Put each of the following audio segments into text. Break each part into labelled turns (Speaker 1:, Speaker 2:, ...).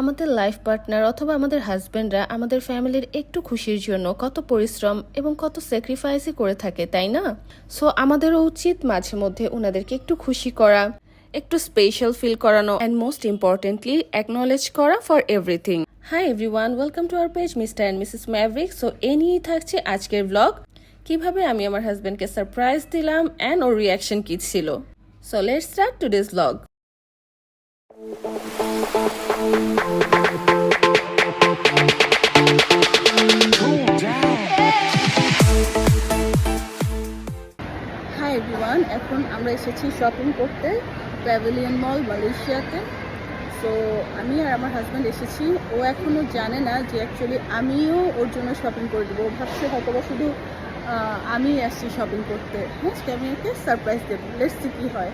Speaker 1: আমাদের life partner অথবা আমাদের হাজব্যান্ডরা আমাদের ফ্যামিলির একটু খুশির জন্য কত পরিশ্রম এবং কত স্যাক্রিফাইসই করে থাকে, তাই না? সো আমাদেরও উচিত মাঝে মধ্যে ওনাদেরকে একটু খুশি করা, একটু স্পেশাল ফিল করানো অ্যান্ড মোস্ট ইম্পর্টেন্টলি অ্যাকনোলেজ করা for everything hi everyone welcome to our page mister and missus Maverick so এ নিয়েই থাকছে আজকের ব্লগ কীভাবে আমি আমার হাজব্যান্ডকে সারপ্রাইজ দিলাম অ্যান্ড ওর রিয়াকশন কি ছিল? So let's start today's blog everyone এখন আমরা এসেছি শপিং করতে প্যাভিলিয়ন মল মালয়েশিয়াতে সো আমি আর আমার হাজব্যান্ড এসেছি। ও এখনও জানে না যে অ্যাকচুয়ালি আমিও ওর জন্য শপিং করে দেবো। ভাবছে হয়তো বা শুধু আমি আসছি শপিং করতে। হ্যাঁ আমি ওকে সারপ্রাইজ দেবো। লেটসি কী হয়।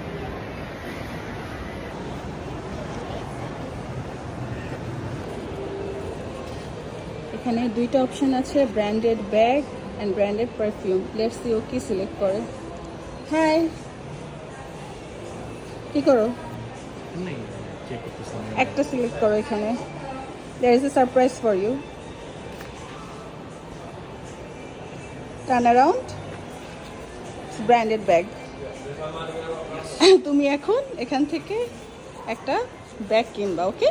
Speaker 1: এখানে দুইটা অপশন আছে branded bag and branded perfume let's see ও কি সিলেক্ট করে। হাই কি করো? একটা সিলেক্ট করো এখানে। There is a surprise for you turn around branded bag তুমি এখন এখান থেকে একটা ব্যাগ কিনবা okay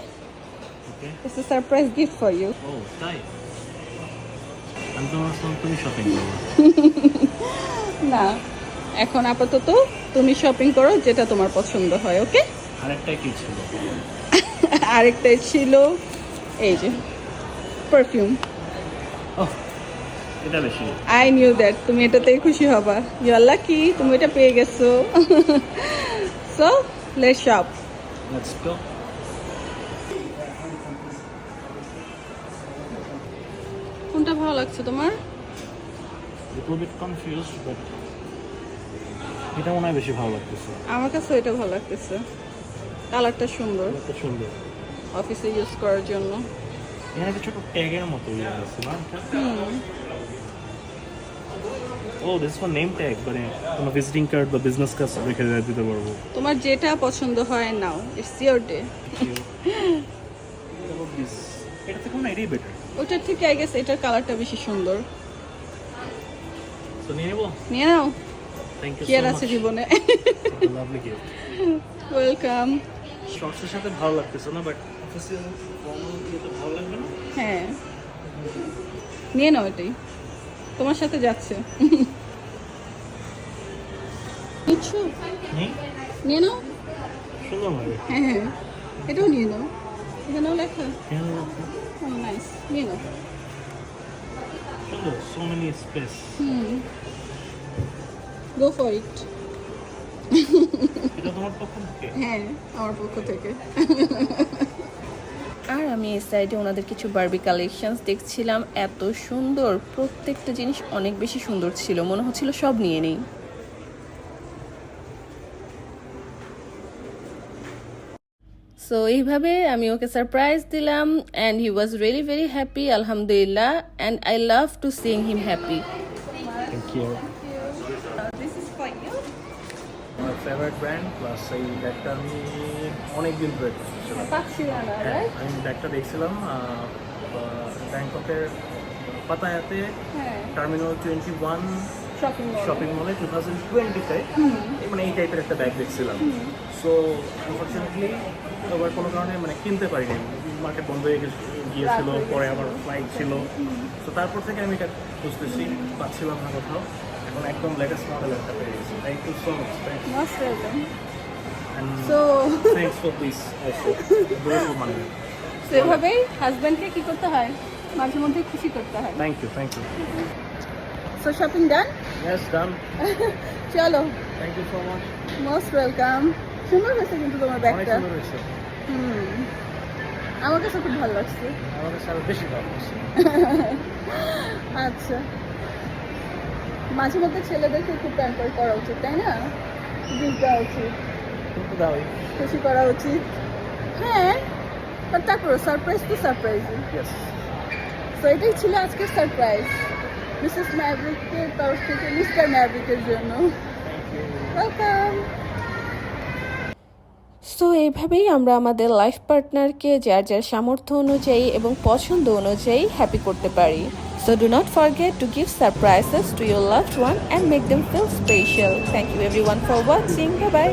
Speaker 1: it's a surprise gift for you
Speaker 2: ও তাই আমি তো ভাবছিলাম তুমি শপিং করব
Speaker 1: না এখন আপাতত তুমি শপিং করো যেটা তোমার পছন্দ হয় ওকে?
Speaker 2: আরেকটা কি ছিল?
Speaker 1: আরেকটাই ছিল এই যে পারফিউম
Speaker 2: ও এটা বেশি।
Speaker 1: আই নিউ দ্যাট তুমি এটাতেই খুশি হবা। ইউ আর লাকি তুমি এটা পেয়ে গেছো। So let shop
Speaker 2: let's go
Speaker 1: ভালো লাগছে তোমার?
Speaker 2: লিটল বিট কনফিউজ বাট এটা মনে হয় বেশি ভালো লাগতেছে।
Speaker 1: আমার কাছে এটা ভালো লাগতেছে। কালারটা সুন্দর।
Speaker 2: এত সুন্দর।
Speaker 1: অফিসে ইউজ করার জন্য।
Speaker 2: এখানে একটা ছোট ট্যাগের মতো ইয়ে আছে না? ও দিস ফর নেম ট্যাগ মানে কোনো ভিজিটিং কার্ড বা বিজনেস কার্ড রেখে দিতে পারব।
Speaker 1: তোমার যেটা পছন্দ হয় নাও ইটস ইয়োর ডে
Speaker 2: এটা মনে হয় এটাই বেটার
Speaker 1: ওটার থেকে আই গেস এটার কালারটা বেশি সুন্দর।
Speaker 2: নিয়ে
Speaker 1: নাও। কি আর আছে জীবনে? ওয়েলকাম
Speaker 2: শর্টসের সাথে ভালো লাগতেছে না বাট অফিসে ফর্মাল দিতে ভালো লাগবে না?
Speaker 1: হ্যাঁ। নিয়ে নাও এটাই। তোমার সাথে যাচ্ছে। নিচ্ছো? নিয়ে নাও। হ্যাঁ হ্যাঁ। এটাও নিয়ে নাও। এখানেও লেখা। নাও
Speaker 2: সুন্দর so many space
Speaker 1: hmm go for it
Speaker 2: এটা তোমার পক্ষ থেকে?
Speaker 1: হ্যাঁ আমার পক্ষ থেকে। আর আমি এই সাইডে ওনাদের কিছু বার্বি কালেকশনস দেখছিলাম। এত সুন্দর। প্রত্যেকটা জিনিস অনেক বেশি সুন্দর ছিল। মনে হচ্ছিল সব নিয়ে নেই। সো এইভাবে আমি ওকে সারপ্রাইজ দিলাম and he was really very happy আলহামদুলিল্লাহ and I love to sing him happy
Speaker 2: favourite brand plus এই ব্যাগটা আমি অনেক দিন ধরে হ্যাঁ আমি ব্যাগটা দেখছিলাম ব্যাংককের পাতায়াতে terminal twenty one
Speaker 1: shopping mall
Speaker 2: two thousand টোয়েন্টিতে মানে এই টাইপের একটা ব্যাগ দেখছিলাম। সো আনফর্চুনেটলি আবার কোনো কারণে মানে কিনতে পারিনি। মার্কেট বন্ধ হয়ে গিয়েছিল পরে আমার ফ্লাইট ছিল। তো তারপর থেকে আমি এটা খুঁজতেছি পাচ্ছিলাম না কোথাও। এখন একদম লেটেস্ট মডেল একটা পেয়ে গেছি। Thank you so much
Speaker 1: most welcome so
Speaker 2: thanks for this also grateful মানে
Speaker 1: তো এভাবেই হাজব্যান্ডকে কি করতে হয়? মাঝে মধ্যে খুশি করতে হয়।
Speaker 2: Thank you thank you
Speaker 1: so shopping done
Speaker 2: yes done
Speaker 1: চলো
Speaker 2: thank you so much
Speaker 1: most welcome সুন্দর হয়েছে কিন্তু তোমার ব্যাগটা। হুম। আমার কাছে খুব ভালো লাগছে।
Speaker 2: আমাদের সাথে বেশি ভালো লাগছে।
Speaker 1: আচ্ছা। মাঝে মধ্যে ছেলেদেরকে খুব প্যাম্পার করা উচিত তাই না? গিফট দেওয়া উচিত। খুশি করা উচিত। হ্যাঁ তারপর সারপ্রাইজ তো সারপ্রাইজ তো এটাই ছিল আজকের সারপ্রাইজ মিসেস ম্যাভরিকের তরফ থেকে মিস্টার ম্যাভরিকের জন্য
Speaker 3: সো এইভাবেই আমরা আমাদের লাইফ পার্টনারকে যার যার সামর্থ্য অনুযায়ী এবং পছন্দ অনুযায়ী হ্যাপি করতে পারি। So do not forget to give surprises to your loved one and make them feel special thank you every one for watching bye